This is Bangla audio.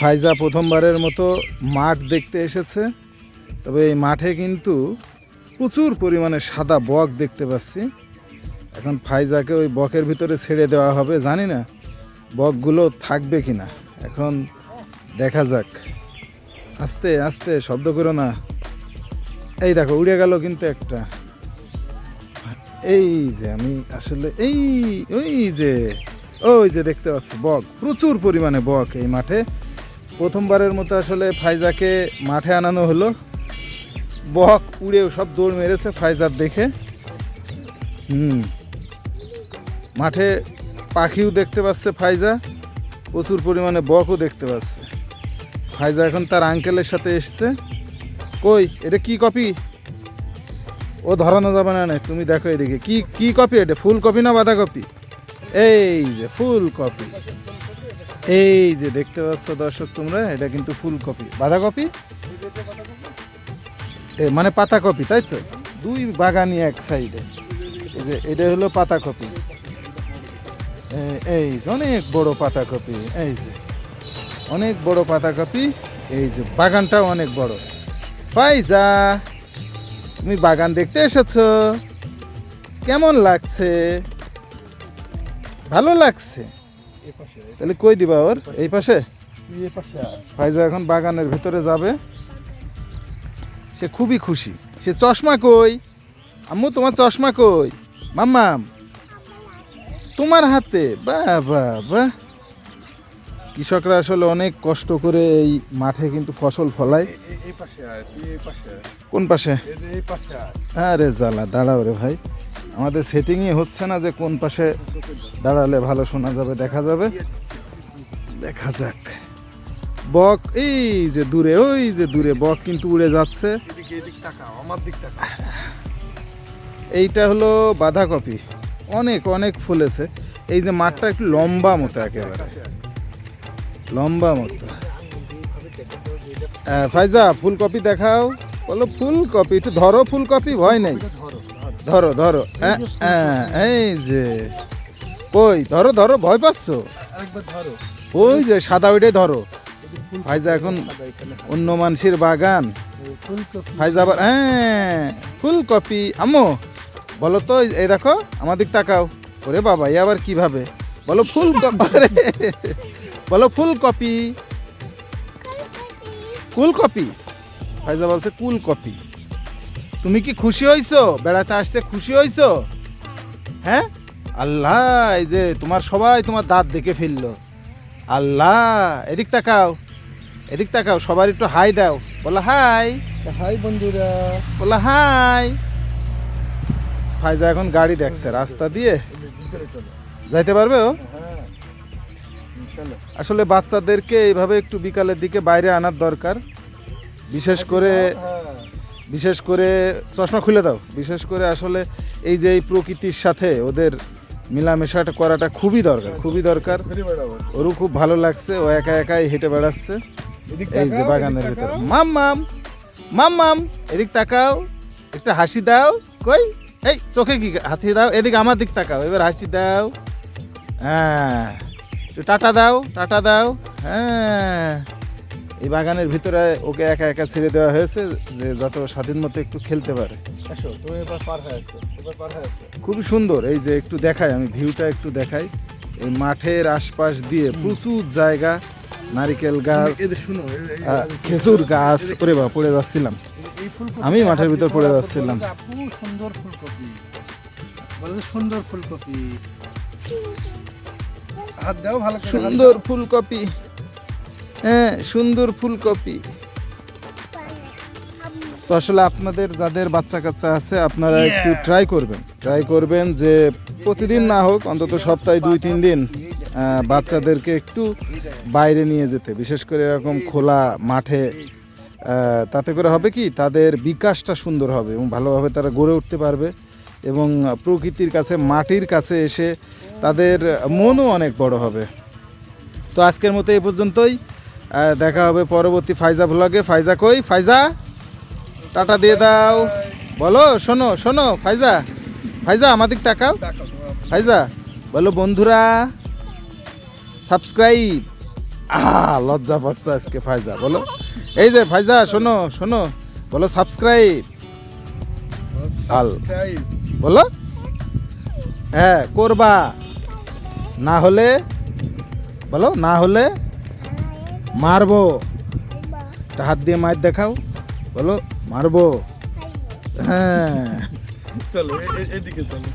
ফাইজা প্রথমবারের মতো মাঠ দেখতে এসেছে। তবে এই মাঠে কিন্তু প্রচুর পরিমাণে সাদা বক দেখতে পাচ্ছি। এখন ফাইজাকে ওই বকের ভিতরে ছেড়ে দেওয়া হবে, জানি না বকগুলো থাকবে কি না এখন দেখা যাক। আস্তে আস্তে, শব্দ করো না। এই দেখো, উড়ে গেল কিন্তু একটা। এই যে আমি আসলে এই, ওই যে ওই যে দেখতে পাচ্ছি বক। প্রচুর পরিমাণে বক এই মাঠে। প্রথমবারের মতো আসলে ফাইজাকে মাঠে আনানো হলো। বক উড়ে সব দৌড় মেরেছে ফাইজার দেখে। হুম। মাঠে পাখিও দেখতে পাচ্ছে ফাইজা। প্রচুর পরিমাণে বকও দেখতে পাচ্ছে। ফাইজা এখন তার আঙ্কেলের সাথে এসছে। কই, এটা কি কপি ও ধরানো যাবে না তুমি দেখো এদিকে। কি কি কপি এটা? ফুল কপি না বাঁধা কপি এই যে, ফুল কপি এই যে দেখতে পাচ্ছ দর্শক তোমরা, এটা কিন্তু ফুল কপি। বাঁধা কপি? এ মানে পাতা কপি, তাই তো? দুই বাগানি এক সাইডে। এই যে, এটা হলো পাতা কপি। এই যে, অনেক বড় পাতা কপি, এই যে। অনেক বড় পাতা কপি, এই যে, বাগানটাও অনেক বড়। ফাইজা তুমি বাগান দেখতে এসেছ? কেমন লাগছে? ভালো লাগছে? তাহলে কই দিবা ওর? এই পাশে। ফাইজা এখন বাগানের ভিতরে যাবে। সে খুবই খুশি। সে চশমা কই? আম্মু তোমার চশমা কই? মাম্মাম তোমার হাতে? বাহ বাহ। বাহ কৃষকরা আসলে অনেক কষ্ট করে এই মাঠে কিন্তু ফসল ফলায়। এই পাশে কোন পাশে? আরে জ্বালা দাঁড়াও রে ভাই। আমাদের সেটিংই হচ্ছে না যে কোন পাশে দাঁড়ালে ভালো শোনা যাবে দেখা যাবে। দেখা যাক। বক এই যে দূরে ওই যে দূরে বক কিন্তু উড়ে যাচ্ছে। এইটা হলো বাঁধাকপি। অনেক অনেক ফুলেছে। এই যে মাঠটা একটু লম্বা মতো একেবারে। লম্বা মতো। ফাইজা ফুলকপি দেখাও। বলো ফুলকপি একটু ধরো ফুলকপি ভয় নেই। ধরো ধরো আহ, এই যে ওই ধরো ধরো ভয় পাচ্ছ? ওই যে সাদা ওইটাই ধরো। ফাইজা এখন অন্য মানুষের বাগান। ফুলকপি। ফাইজা আবার হ্যাঁ ফুলকপি। আম্মু বলো তো এই- দেখো আমার দিক তাকাও। ওরে বাবা এ আবার কীভাবে? বলো ফুলকপি বলো ফুলকপি। কুলকপি ফাইজা বলছে কুলকপি। তুমি কি খুশি হইছো? বেড়াতে আসতে খুশি হইছো? হ্যাঁ? আল্লাহ এই যে তোমার সবাই তোমার দাঁত দেখে ফেলল। আল্লাহ এদিক তাকাও এদিক তাকাও সবার একটু হাই দাও। বলো হাই। হাই বন্ধুরা। বলো হাই। ফাইজা এখন গাড়ি দেখছে রাস্তা দিয়ে। যাইতে পারবে ও? হ্যাঁ আসলে বাচ্চাদেরকে এইভাবে একটু বিকালের দিকে বাইরে আনার দরকার। বিশেষ করে হ্যাঁ বিশেষ করে চশমা খুলে দাও। বিশেষ করে আসলে এই যে এই প্রকৃতির সাথে ওদের মেলামেশাটা করাটা খুবই দরকার খুবই দরকার। ওরও খুব ভালো লাগছে ও একা একাই হেঁটে বেড়াচ্ছে। এই যে বাগানের ভিতরে। মাম মাম মাম মাম এদিক তাকাও একটা হাসি দাও। কই? এই চোখে কি হাসি দাও? এদিক আমার দিক তাকাও এবার হাসি দাও। হ্যাঁ টাটা দাও টাটা দাও। হ্যাঁ। এই বাগানের ভিতরে ওকে একা একা ছেড়ে দেওয়া হয়েছে যে যত স্বাধীন মতো একটু খেলতে পারে। পার পার খুবই সুন্দর এই যে একটু দেখাই আমি ভিউটা একটু দেখাই। এই মাঠের আশপাশ দিয়ে প্রচুর জায়গা নারিকেল গাছ খেজুর গাছ। ওরে বা পড়ে যাচ্ছিলাম। আমি মাঠের ভিতর পড়ে যাচ্ছিলাম। সুন্দর ফুলকপি। সুন্দর ফুলকপি। হাত দাও ভালো সুন্দর ফুলকপি। হ্যাঁ সুন্দর ফুলকপি। তো আসলে আপনাদের যাদের বাচ্চা কাচ্চা আছে আপনারা একটু ট্রাই করবেন। ট্রাই করবেন যে প্রতিদিন না হোক অন্তত সপ্তাহে দুই তিন দিন বাচ্চাদেরকে একটু বাইরে নিয়ে যেতে। বিশেষ করে এরকম খোলা মাঠে তাতে করে হবে কি তাদের বিকাশটা সুন্দর হবে এবং ভালোভাবে তারা গড়ে উঠতে পারবে এবং প্রকৃতির কাছে মাটির কাছে এসে তাদের মনও অনেক বড় হবে। তো আজকের মতো এই পর্যন্তই। দেখা হবে পরবর্তী ফাইজা ভ্লগে ফাইজা কই? ফাইজা, টাটা দিয়ে দাও। বলো, শোনো শোনো, ফাইজা। ফাইজা আমাদের দেখাও ফাইজা, বলো, বন্ধুরা সাবস্ক্রাইব আহ, লজ্জা পাচ্ছে আজকে ফাইজা, বলো। এই যে ফায়জা শোনো শোনো, বলো সাবস্ক্রাইব আল, বলো। হ্যাঁ করবা। না হলে, বলো, না হলে মারবো। একটা হাত দিয়ে মায়ের দেখাও। বলো মারবো। হ্যাঁ। চলো এদিকে চলো।